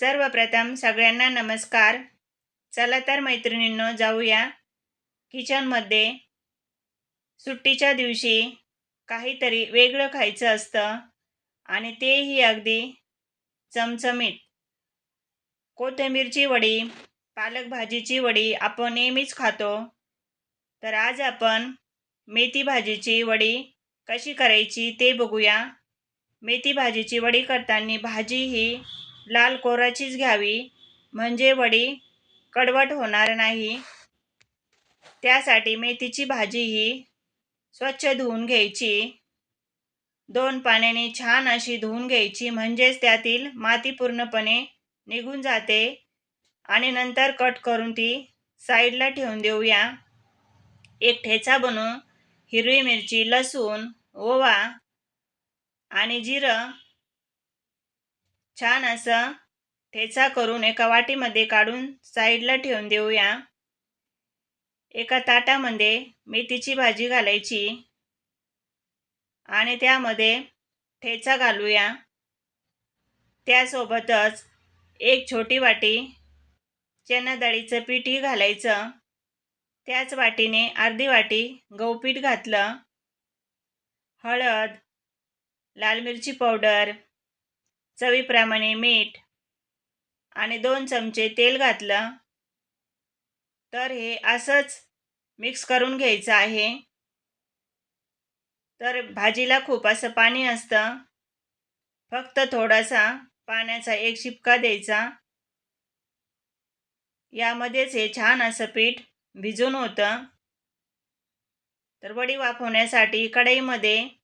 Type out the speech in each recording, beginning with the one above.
सर्वप्रथम सगळ्यांना नमस्कार. चला तर मैत्रिणींनो जाऊया. किचनमध्ये सुट्टीच्या दिवशी काहीतरी वेगळं खायचं असतं आणि तेही अगदी चमचमीत. कोथिंबीरची वडी पालक भाजीची वडी आपण नेहमीच खातो. तर आज आपण मेथी भाजीची वडी कशी करायची ते बघूया. मेथी भाजीची वडी करताना भाजी ही लाल कोराचीच घ्यावी. म्हणजे वडी कडवट होणार नाही. त्यासाठी मेथीची भाजी ही स्वच्छ धुवून घ्यायची. दोन पाण्याने छान अशी धुवून घ्यायची. म्हणजेच त्यातील माती पूर्णपणे निघून जाते. आणि नंतर कट करून ती साईडला ठेवून देऊया. एक ठेचा बनवून हिरवी मिरची लसूण ओवा आणि जिरं छान असं ठेचा करून एका वाटीमध्ये काढून साईडला ठेवून देऊया. एका ताटामध्ये मेथीची भाजी घालायची आणि त्यामध्ये ठेचा घालूया. त्यासोबतच एक छोटी वाटी चना डाळीचं पीठही घालायचं. त्याच वाटीने अर्धी वाटी गहूपीठ घातलं. हळद लाल मिरची पावडर चवीप्रमाणे मीठ आणि दोन चमचे तेल घातलं. तर हे असंच मिक्स करून घ्यायचं आहे. तर भाजीला खूप असं पाणी असतं. फक्त थोडासा पाण्याचा एक शिपका द्यायचा. यामध्येच हे छान असं पीठ भिजून होतं. तर वडी वाफवण्यासाठी कढईमध्ये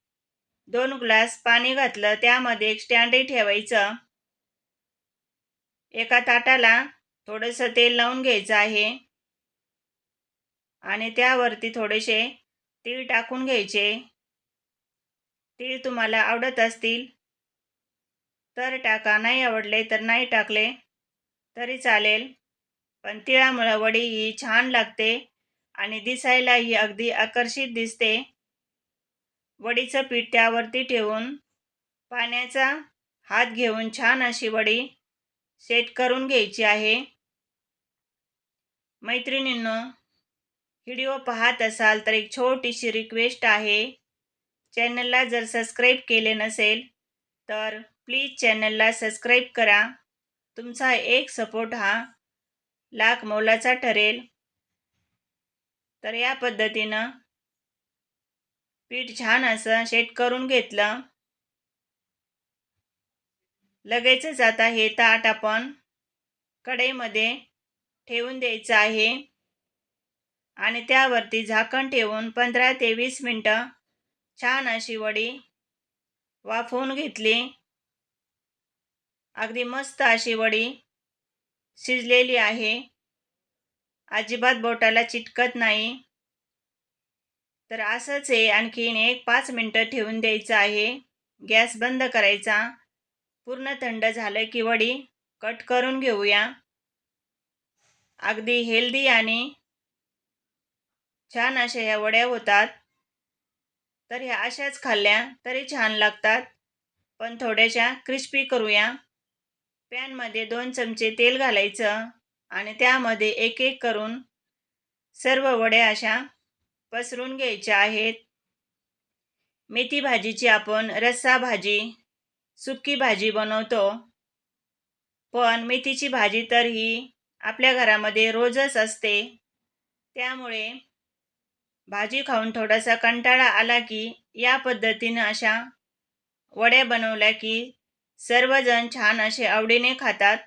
दोन ग्लास पाणी घातलं त्यामध्ये एक स्टँडही ठेवायचं. एका ताटाला थोडंसं तेल लावून घ्यायचं आहे. आणि त्यावरती थोडेसे तीळ टाकून घ्यायचे. तीळ तुम्हाला आवडत असतील. तर टाका नाही आवडले तर नाही टाकले तरी चालेल. पण तिळामुळं वडी ही छान लागते आणि दिसायलाही अगदी आकर्षित दिसते. वडीचं पीठ त्यावरती ठेवून पाण्याचा हात घेऊन छान अशी वडी सेट करून घ्यायची आहे. मैत्रिणींनो व्हिडिओ पाहत असाल तर एक छोटीशी रिक्वेस्ट आहे. चॅनलला जर सबस्क्राईब केले नसेल तर प्लीज चॅनलला सबस्क्राईब करा. तुमचा एक सपोर्ट हा लाख मोलाचा ठरेल. तर या पद्धतीनं पीठ छान असं शेट करून घेतलं. लगेचच आता हे ताट आपण कढईमध्ये ठेवून द्यायचं आहे. आणि त्यावरती झाकण ठेवून पंधरा ते वीस मिनटं छान अशी वडी वाफवून घेतली. अगदी मस्त अशी वडी शिजलेली आहे. अजिबात बोटाला चिटकत नाही. तर असंच आहे आणखीन एक पाच मिनटं ठेवून द्यायचं आहे. गॅस बंद करायचा. पूर्ण थंड झालं की वडी कट करून घेऊया. अगदी हेल्दी आणि छान अशा ह्या वड्या होतात. तर ह्या अशाच खाल्ल्या तरी छान लागतात. पण थोड्याशा क्रिस्पी करूया. पॅनमध्ये दोन चमचे तेल घालायचं आणि त्यामध्ये एक एक करून सर्व वड्या अशा पसरून घ्यायच्या आहेत. मेथी भाजीची आपण रस्सा भाजी सुकी भाजी बनवतो. पण मेथीची भाजी तर ही आपल्या घरामध्ये रोजच असते. त्यामुळे भाजी खाऊन थोडासा कंटाळा आला की या पद्धतीनं अशा वड्या बनवल्या की सर्वजण छान असे आवडीने खातात.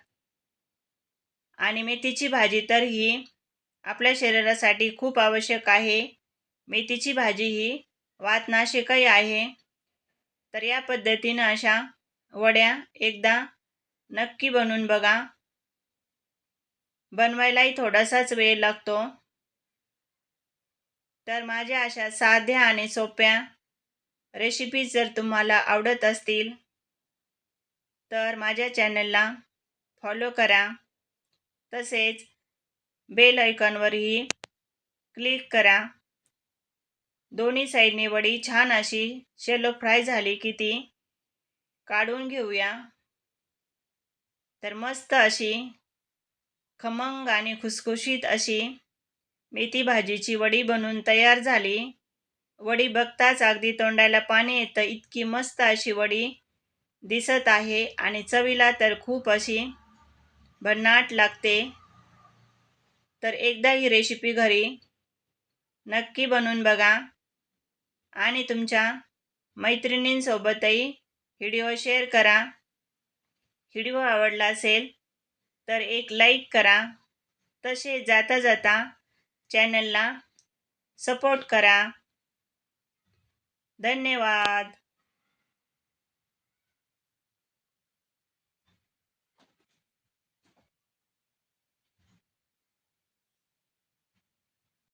आणि मेथीची भाजी तर ही आपल्या शरीरासाठी खूप आवश्यक आहे. मेथीची भाजी ही वातनाशिकही आहे. तर या पद्धतीनं अशा वड्या एकदा नक्की बनवून बघा. बनवायलाही थोडासाच वेळ लागतो. तर माझ्या अशा साध्या आणि सोप्या रेसिपीज जर तुम्हाला आवडत असतील तर माझ्या चॅनलला फॉलो करा. तसेच बेल ऐकॉनवरही क्लिक करा. दोन्ही साईडने वडी छान अशी शेलो फ्राय झाली की ती काढून घेऊया. तर मस्त अशी खमंग आणि खुसखुशीत अशी मेथी भाजीची वडी बनून तयार झाली. वडी बघताच अगदी तोंडाला पाणी येतं इतकी मस्त अशी वडी दिसत आहे आणि चवीला तर खूप अशी भन्नाट लागते. तर एकदा ही रेसिपी घरी नक्की बनवून बघा. आणि तुमच्या मैत्रिणींसोबतही व्हिडिओ शेअर करा. व्हिडिओ आवडला असेल तर एक लाईक करा. तसे जाता जाता चॅनलला सपोर्ट करा. धन्यवाद.